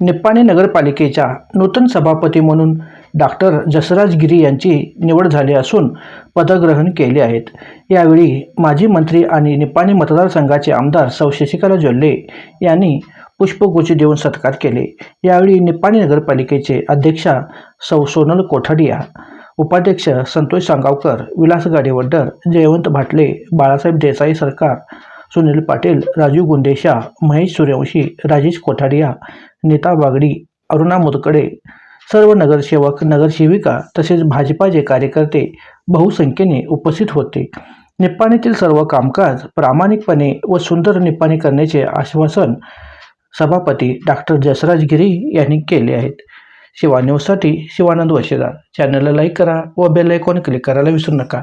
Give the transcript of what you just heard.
निप्पाणी नगरपालिकेच्या नूतन सभापती म्हणून डॉक्टर जसराज गिरी यांची निवड झाली असून पदग्रहण केले आहेत. यावेळी माजी मंत्री आणि निप्पाणी मतदारसंघाचे आमदार सौ शशिकला जोल्ले यांनी पुष्पगुच्छ देऊन सत्कार केले. यावेळी निप्पाणी नगरपालिकेचे अध्यक्षा सौ सोनल कोठाडिया उपाध्यक्ष संतोष सांगावकर विलास गाडेवड्डर जयवंत भाटले बाळासाहेब देसाई सरकार सुनील पाटील राजीव गुंदेशा महेश सूर्यवंशी राजेश कोठाडिया नीता बागडी अरुणा मुदकडे सर्व नगरसेवक नगरसेविका तसेच भाजपाचे कार्यकर्ते बहुसंख्येने उपस्थित होते. निप्पाणीतील सर्व कामकाज प्रामाणिकपणे व सुंदर निप्पाणी करण्याचे आश्वासन सभापती डॉक्टर जसराज गिरी यांनी केले आहेत. शिवा न्यूजसाठी शिवानंद वशेदार चॅनलला लाईक करा व बेल आयकॉन क्लिक करायला विसरू नका.